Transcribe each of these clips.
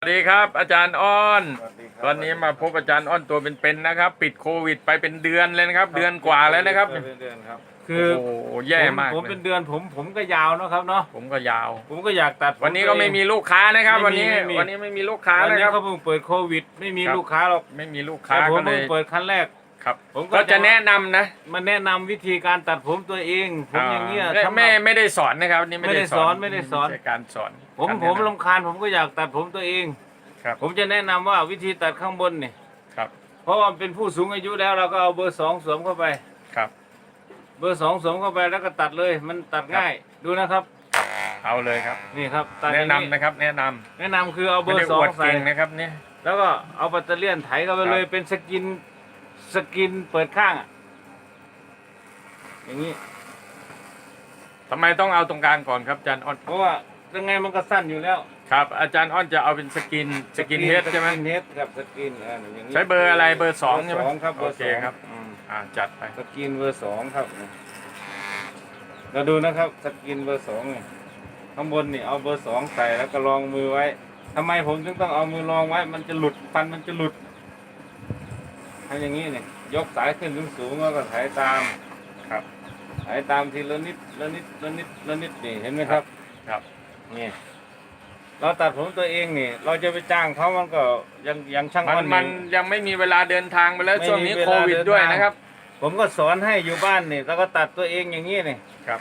สวัสดีครับอาจารย์อ้อนสวัสดีครับตอนนี้มาพบอาจารย์อ้อนตัวเป็นๆนะครับ ปิดโควิดไปเป็นเดือนเลยนะครับ เดือนกว่าแล้วนะครับ เดือนเดือนครับ คือโอ้โหแย่มากผมผมเลเป็ยนเดือนผมผมก็ยาวเนอะครับเนาะผมก็ยาว ผมก็อยากตัด วันนี้ก็ไม่มีลูกค้านะครับไม่วันมีนี้ไม่มีวันนี้ไม่มีลูกค้าวันนะนี้ครับเขาเพิ่งเปิดโควิด ไม่มีครับลูกค้าหรอกไม่มีลูกค้าแต่ผมก็เลเพิ่งยเปิดครั้งแรก ครับ ผมก็ก็จะจะแนะนำนะมาแนะนำวิธีการตัดผมตัวเอง ผมอย่างเงี้ยไม่ทำไม่ไม่ได้สอนนะครับนี่ไม่ได้สอนไม่ได้สอน ใช่การสอนผมการผมแนะนลำคาญผมก็อยากตัดผมตัวเอง ครับผมจะแนะนำว่าวิธีตัดข้างบนเนี่ยครับเพราะว่าเป็นผู้สูงอายุแล้วเราก็เอาเบอร์สองสวมเข้าไป ครับ เบอร์สองสวมเข้าไปแล้วก็ตัดเลยมันตัดง่ายดูนะครับ เอาเลยครับ นี่ครับตัดอแนะย่างนำนะครับ แนะนำแนะนำคือเอาเบไม่อได้ร์สอองวดใส่เก่งนะครับเนี่ย แล้วก็เอาแบตเตอรี่ยนไถเข้าไปเลย ครับ เป็นสกิน สกินเปิดข้างอะอย่างนี้ ทำไมต้องเอาตรงกลางก่อนครับอาจารย์อ้อนเพราะว่ายังไงมันก็สั้นอยู่แล้วครับ อาจารย์อ้อนจะเอาเป็นสกินสกินเฮดใช่ไหมสกินเฮดกับสกินเอออย่างนี้ใช้เบอร์อะไรเบอร์สองใช่ไหมเบอร์สองครับเบอร์โอเคสองครับอืมอ่าจัดไปสกินเบอร์สองครับ เราดูนะครับสกินเบอร์สองนี่ข้างบนนี่เอาเบอร์สองใส่แล้วก็รองมือไว้ทำไมผมถึงต้องเอามือรองไว้ มันจะหลุดฟันมันจะหลุด ทำอย่างนี้เนี่ยยกสายขึ้นสูงสูงๆแล้วก็ไถตามครับไถตามทีละนิดละนิดละนิดละนิดนี่เห็นไหมครับครับนี่เราตัดผมตัวเองนี่ เราจะไปจ้างเขามันก็ยังยังช่างมันอ้อนมันอยู่ยังไม่มีเวลาเดินทางไปแล้วไม่ช่วงนี้มีเวลาโควิดเดินด้วยทางนะครับ ผมก็สอนให้อยู่บ้านนี่แล้วก็ตัดตัวเองอย่างนี้นี่ครับ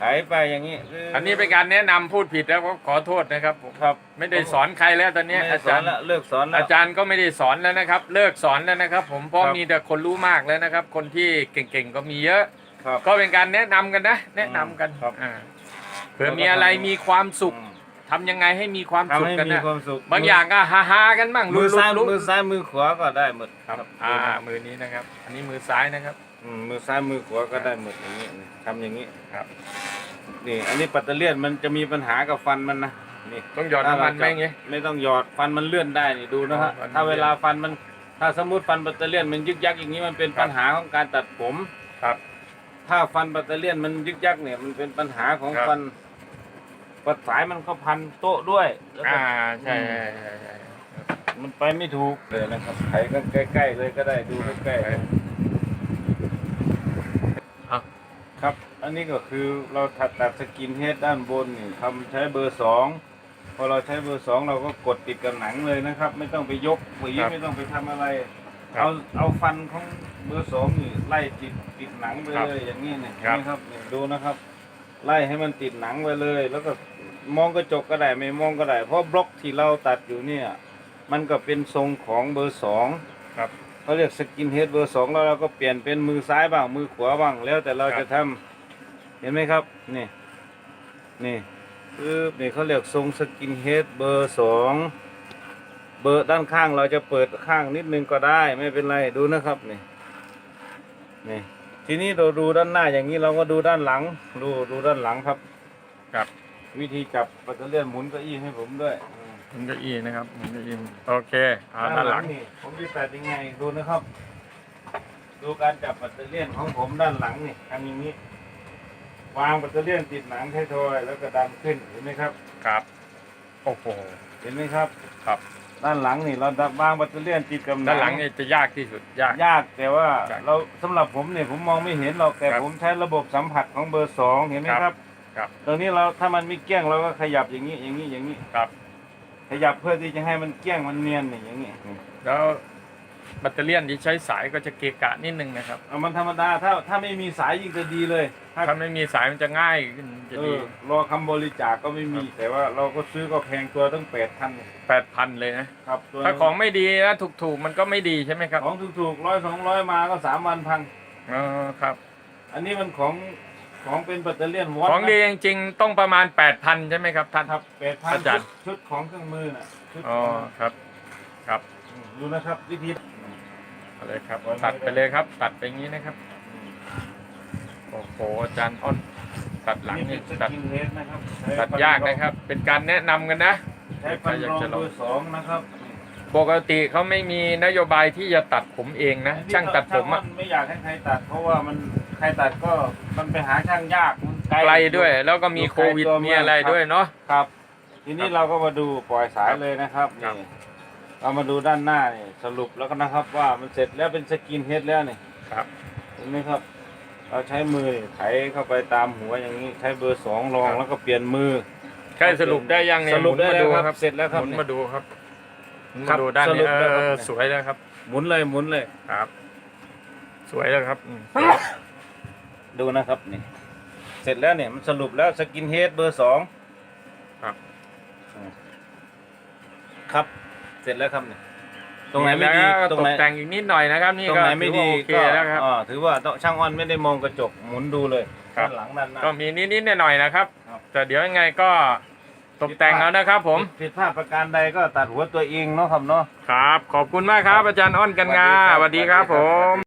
ไถไปอย่างนี้คือันนี้เป็นการแนะนำพูดผิดแล้วก็ขอโทษนะครับผมครับไม่ได้สอนใครแล้วตอนนี้ไม่ได้อาสอจานรย์แล้วเลิกสอนแล้วอาจารย์ก็ไม่ได้สอนแล้วนะครับ เลิกสอนแล้วนะครับ ผมเพราะครับ มีแต่คนรู้มากแล้วนะครับ คนที่เก่งๆก็มีเยอะ ครับ ก็เป็นการแนะนำกันนะ แนะนำกันครับ อ่าเผื่อมีอะไรมีความสุขอืมทำยังไงให้มีความทำสุขให้กันมีนะความสุขบางอย่างก็ฮาฮาๆกันบ้างมือซ้ายลุ้นๆมือซ้ายมือขวาก็ได้หมดครับอ่ามือนี้นะครับ อันนี้มือซ้ายนะครับ อืมมือซ้ายมือขวาก็ได้หมดอย่างนี้นี่ทำอย่างนี้ครับ นี่ อันนี้ปัตเตอร์เลียนมันจะมีปัญหากับฟันมันนะนี่ต้องหยอดน้ำมันไหมอย่างงี้ไม่ต้องหยอดฟันมันเลื่อนได้นี่ดูนะฮะอ๋อฟันมันถ้าเวลาฟันมัน ถ้าสมมติฟันปัตเตอร์เลียนมันยึกยักอย่างนี้มันเป็นครับปัญหาของการตัดผม ครับ ถ้าฟันปัตเตอร์เลียนมันยึกยักเนี่ยมันเป็นปัญหาของครับ ฟันปัดสายมันก็พันโต๊ะด้วยแล้วก็ อ่าใช่ใช่ใช่ใช่มันไปไม่ถูกเลยนะครับไถกันใกล้ๆเลยก็ได้ดูใกล้อะๆ ครับ อันนี้ก็คือเราถัดตัดสกินเฮดด้านบนนี่ทำใช้เบอร์สองพอเราใช้เบอร์สองเราก็กดติดกับหนังเลยนะครับ ไม่ต้องไปยกหวีไม่ต้องไปทำอะไรครับเอาเอาฟันของเบอร์สองนี่ไล่ติดติดหนังไปครับเลยอย่างนี้เนี่ยครับเห็นไหมครับเนี่ยดูนะครับ ไล่ให้มันติดหนังไปเลย แล้วก็มองกระจกก็ได้ไม่มองก็ได้ เพราะบล็อกที่เราตัดอยู่เนี่ย มันก็เป็นทรงของเบอร์สองครับ เขาเรียกสกินเฮดเบอร์สองแล้วเราก็เปลี่ยนเป็นมือซ้ายบ้าง มือขวาบ้าง แล้วแต่เราครับจะทำเห็นไหมครับ นี่ นี่คือนี่เขาเรียกทรงสกินเฮดเบอร์สองเบอร์ด้านข้างเราจะเปิดข้างนิดนึงก็ได้ไม่เป็นไรดูนะครับนี่นี่ทีนี้เราดูด้านหน้าอย่างนี้เราก็ดูด้านหลัง ดูดูด้านหลังครับ ครับ วิธีจับปัตเตอร์เลียนหมุนเก้าอี้ให้ผมด้วยอืม หมุนเก้าอี้นะครับหมุนเก้าอี้โอเคอ่าด้านหลังนี่ผมจะตัดยังไงดูนะครับ ดูการจับปัตเตอร์เลียนของผมด้านหลังนี่ทำอย่างนี้ วางปัตเตอร์เลียนติดหนังไทยทอยแล้วก็ดันขึ้นเห็นไหมครับ ครับโอ้โหเห็นไหมครับ ครับ ด้านหลังนี่เราดับวางปัตเตอร์เลียนติดกับหนัด้านหลังนี่จะยากที่สุดยาก ยากแต่ว่าใช่เราสำหรับผมเนี่ยผมมองไม่เห็นหรอกแต่ครับผมใช้ระบบสัมผัสของเบอร์สองเห็นไหมครับครับครับตรงนี้เราถ้ามันไม่เกี้ยงเราก็ขยับอย่างนี้อย่างนี้อย่างนี้ ครับ ขยับเพื่อที่จะให้มันเกี้ยงมันเนียนนี่อย่างนี้แล้วแบตเตอรี่ยนที่ใช้สายก็จะเกะกะนิดนึงนะครับเอามันธรรมดาถ้าถ้าไม่มีสายยิ่งจะดีเลย ถ้าถ้าไม่มีสายมันจะง่ายขึ้นจะเอดีอรอคำบริจาคก็ไม่มี แต่ว่าเราก็ซื้อก็แพงตัวตั้งแปดพันแปดพันเลยนะครับตัวถ้าของไม่ดีนะถูกๆมันก็ไม่ดีใช่ไหมครับ ของถูกๆร้อยสองร้อยมาก็สามวันพังอ๋อครับ อันนี้มันของ ของเป็นแบตเตอรี่วอตของดีจริงๆต้องประมาณแปดพันใช่ไหมครับท่าน ครับแปดพันอาจารย์ ชุดของเครื่องมือน่ะชุดอ๋อของครับครับดูนะครับวิธี เอาเลยครับ ตัดไปเลยครับ ตัดไปอย่างนี้นะครับ โอ้โหอาจารย์อ้อนตัดหลังนี่นี่เป็นสตัดกินเฮดนะครับใช้ตัดยากนะครับ เป็นการแนะนำกันนะ ใช้ฟันรองเบอร์สองนะครับปกติเขาไม่มีนโยบายที่จะตัดผมเองนะ ช่างตัดผมอะช่างนไม่อยากให้ใครตัดเพราะว่ามัน ใครตัดก็มันไปหาช่างยากมันไกลด้วย แล้วก็มีโควิดไกลตัวมีอะไรมากด้วยเนาะครับทีทีนี้เราก็มาดูปล่อยสายเลยนะครับครับนี่เรามาดูด้านหน้านี่สรุปแล้วก็นะครับ ว่ามันเสร็จแล้วเป็นสกินเฮดแล้วนี่ครับเห็นไหมครับ เราใช้มือนี่ไถเข้าไปตามหัวอย่างนี้ใช้เบอร์สองรองครับแล้วก็เปลี่ยนมือใกล้สรุปได้ยังเนี่ยสรุปได้หมุนมาแล้วดูครับเสร็จแล้วครับหมุนมาดูครับหมุนครัมาบดูด้านสรุนี้ปแล้วครับเออสวยแล้วครับ หมุนเลยหมุนเลยครับ สวยแล้วครับอืม ดูนะครับนี่เสร็จแล้วเนี่ยมันสรุปแล้วสกินเฮดเบอร์สองครับ ครับ เสร็จแล้วครับเนี่ยตรงไหนไม่ดีแล้วก็ตรงตไหนกแต่งอีกนิดหน่อยนะครับ นี่ตรงก็ไหนไม่ดีถือว่าโอเคแล้วครับอ่าถือว่าต้องช่างอ้อนไม่ได้มองกระจกหมุนดูเลยครับด้านหลังด้านหน้าก็มีนิดๆหน่อยๆนะครับครับ แต่เดี๋ยวยังไงก็ตกแต่งแล้วนะครับ ผมผิดพลาดประการใดก็ตัดหัวตัวเองเนาะครับเนาะครับ ขอบคุณมากครับ อาจารย์อ้อนกันงาสสวัวัสสดีดีคครัรับบผม